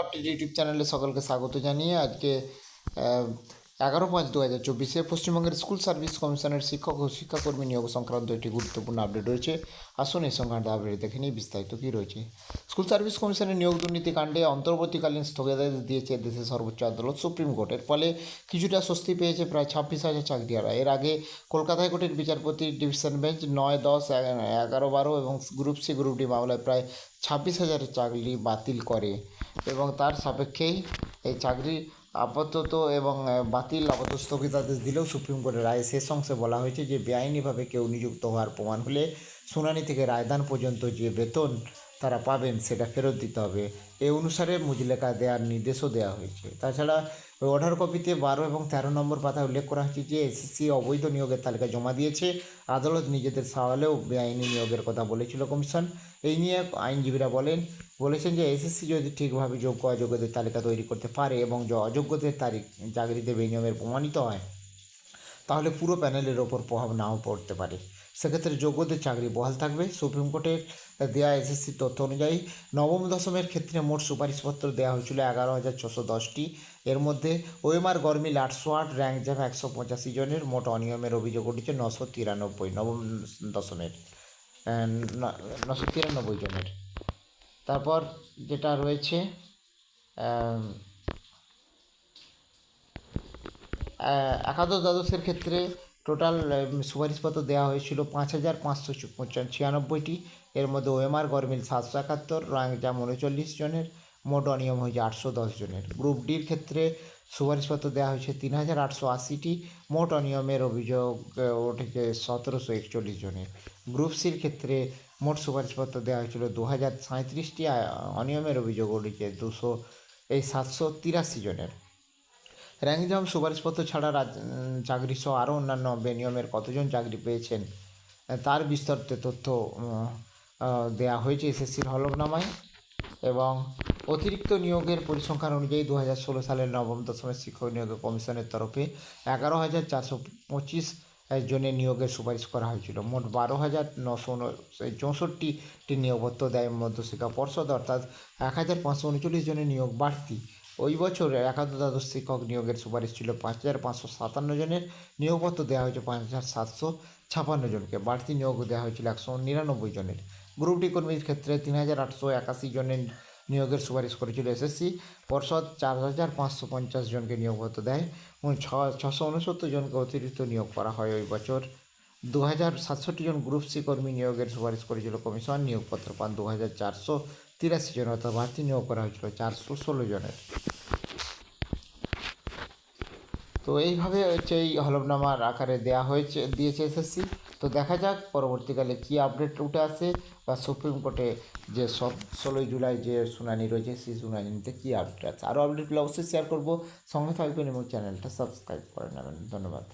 Update YouTube চ্যানেলে সকলকে স্বাগত জানিয়ে আজকে এগারো পাঁচ দু হাজার চব্বিশে পশ্চিমবঙ্গের স্কুল সার্ভিস কমিশনের শিক্ষক ও শিক্ষাকর্মী নিয়োগ সংক্রান্ত একটি গুরুত্বপূর্ণ আপডেট রয়েছে। আসুন এই সংক্রান্ত আপডেট দেখে নিই, বিস্তারিত কী রয়েছে। স্কুল সার্ভিস কমিশনের নিয়োগ দুর্নীতি কাণ্ডে অন্তর্বর্তীকালীন স্থগিতাদেশ দিয়েছে দেশের সর্বোচ্চ আদালত সুপ্রিম কোর্টের ফলে কিছুটা স্বস্তি পেয়েছে প্রায় ছাব্বিশ হাজার চাকরিয়ারা। এর আগে কলকাতা হাইকোর্টের বিচারপতি ডিভিশন বেঞ্চ নয়, দশ এগারো, বারো এবং গ্রুপ সি গ্রুপ ডি মামলায় প্রায় ছাব্বিশ হাজার চাকরি বাতিল করে। এবং তার সাপেক্ষেই এই চাকরি আপাতত এবং বাতিল আপাতত স্থগিতাদেশ দিলেও সুপ্রিম কোর্টের রায়ে শেষ অংশে বলা হয়েছে যে বেআইনিভাবে কেউ নিযুক্ত হওয়ার প্রমাণ হলে শুনানি থেকে রায়দান পর্যন্ত যে বেতন তারা পাবেন, সেটা ফেরত দিতে হবে। এ অনুসারে মুজলেখা দেওয়ার নির্দেশও দেওয়া হয়েছে। তাছাড়া অর্ডার কপিতে বারো এবং তেরো নম্বর পাতায় উল্লেখ করা হয়েছে যে এসএসসি অবৈধ নিয়োগের তালিকা জমা দিয়েছে। আদালত নিজেদের সওয়ালেও বেআইনি নিয়োগের কথা বলেছিল কমিশন। এই নিয়ে আইনজীবীরা বলেন, বলেছেন যে এসএসসি যদি ঠিকভাবে যোগ্য অযোগ্যদের তালিকা তৈরি করতে পারে এবং যে অযোগ্যদের তারিখ চাকরিতে বেনিয়মের প্রমাণিত হয়, তাহলে পুরো প্যানেলের ওপর প্রভাব নাও পড়তে পারে। সেক্ষেত্রে যোগ্যদের চাকরি বহাল থাকবে। সুপ্রিম কোর্টের দেওয়া এসএসসি তথ্য অনুযায়ী নবম দশমের ক্ষেত্রে মোট সুপারিশপত্র দেওয়া হয়েছিল এগারো হাজার ছশো দশটি। এর মধ্যে ওএমআর গরমিল আটশো আট র্যাঙ্ক জ্যাম একশো পঁচাশি জনের, মোট অনিয়মের অভিযোগ উঠেছে নশো তিরানব্বই, নবম দশমের নশো তিরানব্বই জনের। তারপর যেটা রয়েছে একাদশ দ্বাদশের ক্ষেত্রে টোটাল সুপারিশপত্র দেওয়া হয়েছিল পাঁচ হাজার পাঁচশো ছিয়ানব্বইটি। এর মধ্যে ওএমআর, গরমিল সাতশো একাত্তর জাম উনচল্লিশ জনের, মোট অনিয়ম হয়েছে আটশো দশ জনের। গ্রুপ ডির ক্ষেত্রে সুপারিশপত্র দেওয়া হয়েছে তিন হাজার আটশো আশিটি। মোট অনিয়মের অভিযোগ উঠেছে সতেরোশো একচল্লিশ জনের। গ্রুপ সির ক্ষেত্রে মোট সুপারিশপত্র দেওয়া হয়েছিল দু হাজার সাঁত্রিশটি অনিয়মের অভিযোগ উঠেছে দুশো, এই সাতশো তিরাশি জনের। র্যাঙ্কজাম সুপারিশপত্র ছাড়া রাজ চাকরি সহ আরও অন্যান্য বেনিয়মের কতজন চাকরি পেয়েছেন? তার বিস্তারিত তথ্য দেয়া হয়েছে এসএসসির হলফনামায় এবং অতিরিক্ত নিয়োগের পরিসংখ্যান অনুযায়ী দু হাজার ষোলো সালের নবম দশমের শিক্ষক নিয়োগ কমিশনের তরফে এগারো হাজার চারশো পঁচিশ জনের নিয়োগের সুপারিশ করা হয়েছিল। মোট বারো হাজার নশো চৌষট্টিটি নিয়োগপত্র দেয় মধ্যশিক্ষা পর্ষদ, অর্থাৎ এক হাজার পাঁচশো উনচল্লিশ জনের নিয়োগ বাড়তি। ওই বছর একাদশ দ্বাদশ শিক্ষক নিয়োগের সুপারিশ ছিল পাঁচ হাজার পাঁচশো সাতান্ন জনের। নিয়োগপত্র দেওয়া হয়েছে পাঁচ হাজার সাতশো ছাপান্ন জনকে। বাড়তি নিয়োগ দেওয়া হয়েছিল একশো নিরানব্বই জনের। গ্রুপ ডি কর্মীর ক্ষেত্রে তিন হাজার আটশো একাশি জনের নিয়োগের সুপারিশ করেছিল এসএসসি। পর্ষদ চার হাজার পাঁচশো পঞ্চাশ জনকে নিয়োগপত্র দেয় এবং ছ ছশো উনসত্তর জনকে অতিরিক্ত নিয়োগ করা হয় ওই বছর। দু হাজার সাতষট্টি জন গ্রুপ সি কর্মী নিয়োগের সুপারিশ করেছিল কমিশন। নিয়োগপত্র পান দু হাজার চারশো তিরাশি জন অর্থাৎ বাড়তি নিয়োগ করা হয়েছিল চারশো ষোলো জনের। তো এইভাবে হচ্ছে এই হলফনামার আকারে দেয়া হয়েছে, দিয়েছে এসএসসি তো দেখা যাক পরবর্তীকালে কী আপডেট উঠে আসে বা সুপ্রিম কোর্টে যে সব ষোলোই জুলাই যে শুনানি রয়েছে, সেই শুনানিতে কী আপডেট আছে। আরও আপডেটগুলো অবশ্যই শেয়ার করব। সঙ্গে থাকবেন এবং চ্যানেলটা সাবস্ক্রাইব করে নেবেন। ধন্যবাদ।